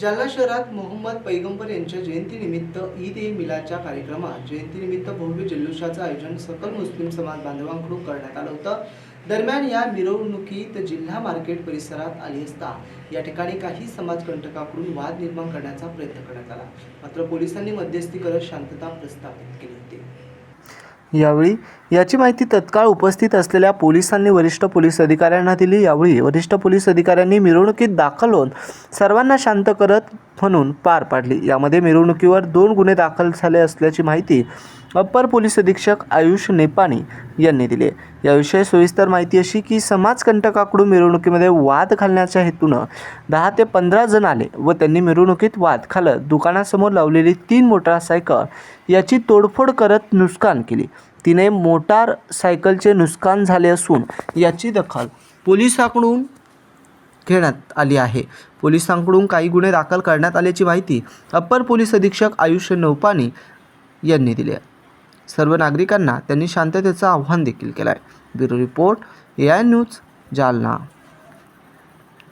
जालना शहरात मोहम्मद पैगंबर यांच्या जयंतीनिमित्त ईद ए मिलाच्या कार्यक्रमात जयंतीनिमित्त भव्य जल्लोषाचं आयोजन सकल मुस्लिम समाज बांधवांकडून करण्यात आलं होतं. दरम्यान या मिरवणुकीत जिल्हा मार्केट परिसरात आली असता या ठिकाणी काही समाजकंटकाकडून वाद निर्माण करण्याचा प्रयत्न करण्यात आला. मात्र पोलिसांनी मध्यस्थी करत शांतता प्रस्थापित केली होती. यावेळी याची माहिती तत्काळ उपस्थित असलेल्या पोलिसांनी वरिष्ठ पोलीस अधिकाऱ्यांना दिली. यावेळी वरिष्ठ पोलीस अधिकाऱ्यांनी मिरवणुकीत दाखल होऊन सर्वांना शांत करत म्हणून पार पाडली. यामध्ये मिरवणुकीवर दोन गुन्हे दाखल झाले असल्याची माहिती अप्पर पोलीस अधीक्षक आयुष नेपाणी यांनी दिली याविषयी सविस्तर माहिती अशी की समाजकंटकाकडून मिरवणुकीमध्ये वाद घालण्याच्या हेतूनं दहा ते पंधरा जण आले व त्यांनी मिरवणुकीत वाद घालत दुकानासमोर लावलेली तीन मोटारसायकल याची तोडफोड करत नुकसान केली. तिने मोटार सायकलचे नुकसान झाले असून याची दखल पोलिसाकडून घेण्यात आली आहे. पोलिसांकडून काही गुन्हे दाखल करण्यात आल्याची माहिती अप्पर पोलीस अधीक्षक आयुष्य नौपानी यांनी दिली आहे. सर्व नागरिकांना त्यांनी शांततेचं आव्हान देखील केलं आहे bureau report A I news Jalna.